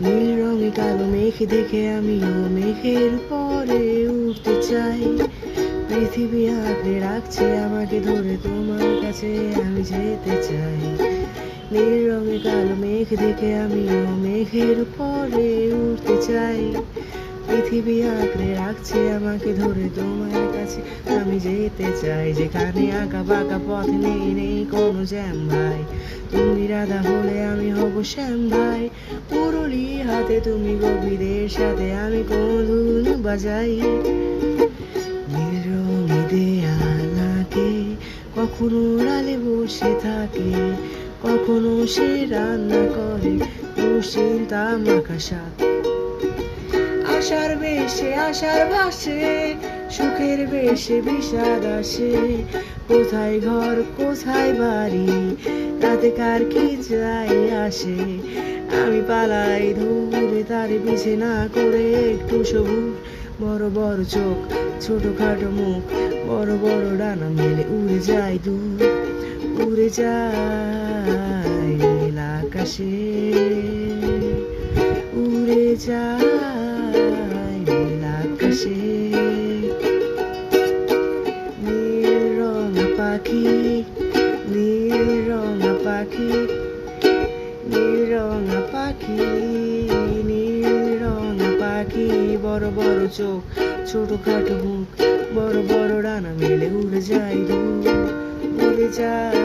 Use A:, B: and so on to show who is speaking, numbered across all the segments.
A: নীল রঙে কালো মেঘ দেখে আমিও মেঘের পরে উঠতে চাই। পৃথিবী আঁকড়ে রাখছে আমাকে ধরে তোমার কাছে আমি যেতে চাই। নীল রঙে কালো মেঘ দেখে আমিও মেঘের পরে উঠতে চাই। পৃথিবী আঁকড়ে রাখছে আমাকে ধরে তোমার কাছে। আমি যেতে চাই, যেখানে আঁকা বাঁকা পথ নেই নেই কোনো জ্যাম ভাই। তুমি রাধা হলে আমি হব শ্যাম ভাই। মুরলি হাতে তুমি গোপীদের সাথে আমি কোন ধুন বাজাই কখনো রালে বসে থাকে, কখনো সে রান্না করে। দুশ্চিন তামাকা শাক আশার বেশে, আশার ভাসে, সুখের বেশে, বিষাদ আসে। কোথায় ঘর, কোথায় বাড়ি তাতে কার কি যাই আসে? আমি পালাই ধরে, তার পিছে না করে একটু সবুজ বড় বড় চোখ ছোট খাটো মুখ, বড় বড় ডানা মেলে উড়ে যায় দূর। উড়ে যায় আকাশে উড়ে যায় আকাশে নীল রঙা পাখি, নীল রঙা পাখি, নীল রঙা পাখি, নীল রঙা পাখি। বড় বড় চোখ, ছোট খাটো মুখ, বড় বড় ডানা মেলে উড়ে যায় উড়ে যায়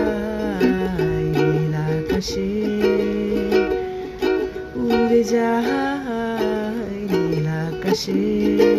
A: আকাশে। উড়ে যায় নীল আকাশে।